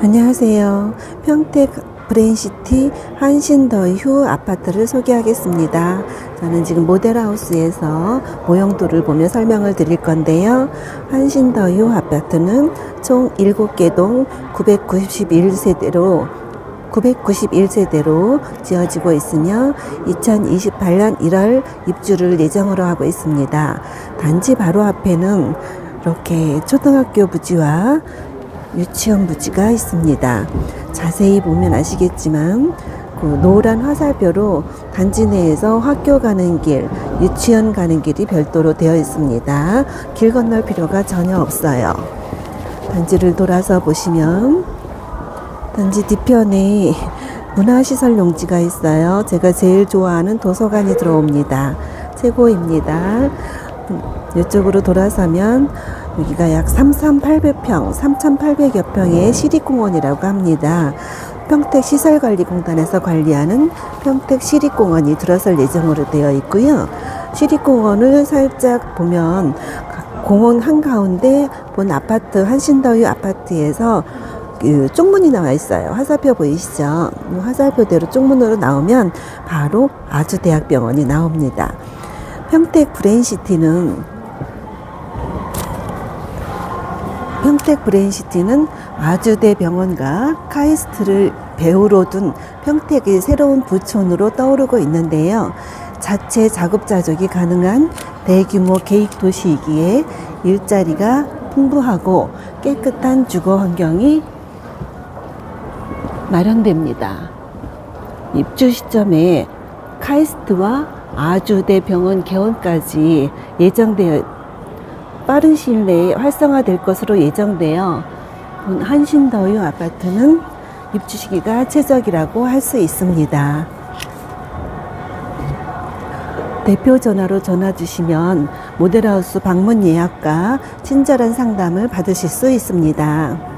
안녕하세요. 평택 브레인시티 한신더휴 아파트를 소개하겠습니다. 저는 지금 모델하우스에서 모형도를 보며 설명을 드릴 건데요. 한신더휴 아파트는 총 7개 동 991세대로 991세대로 지어지고 있으며 2028년 1월 입주를 예정으로 하고 있습니다. 단지 바로 앞에는 이렇게 초등학교 부지와 유치원 부지가 있습니다. 자세히 보면 아시겠지만 그 노란 화살표로 단지 내에서 학교 가는 길, 유치원 가는 길이 별도로 되어 있습니다. 길 건널 필요가 전혀 없어요. 단지를 돌아서 보시면 단지 뒤편에 문화시설 용지가 있어요. 제가 제일 좋아하는 도서관이 들어옵니다. 최고입니다. 음, 이쪽으로 돌아서면 여기가 약 3,800평, 3,800여 평의 시립공원이라고 합니다. 평택 시설관리공단에서 관리하는 평택 시립공원이 들어설 예정으로 되어 있고요. 시립공원을 살짝 보면 공원 한가운데 본 아파트 한신더유 아파트에서 그 쪽문이 나와 있어요. 화살표 보이시죠? 이 화살표대로 쪽문으로 나오면 바로 아주대학병원이 나옵니다. 평택 브레인시티는 평택 브레인시티는 아주대 병원과 카이스트를 배후로 둔 평택의 새로운 부촌으로 떠오르고 있는데요. 자체 자급자족이 가능한 대규모 계획 도시이기에 일자리가 풍부하고 깨끗한 주거 환경이 마련됩니다. 입주 시점에 카이스트와 아주대 병원 개원까지 예정되어 빠른 시일 내에 활성화될 것으로 예정되어 본 한신더유 아파트는 입주 시기가 최적이라고 할 수 있습니다. 대표 전화로 전화 주시면 모델하우스 방문 예약과 친절한 상담을 받으실 수 있습니다.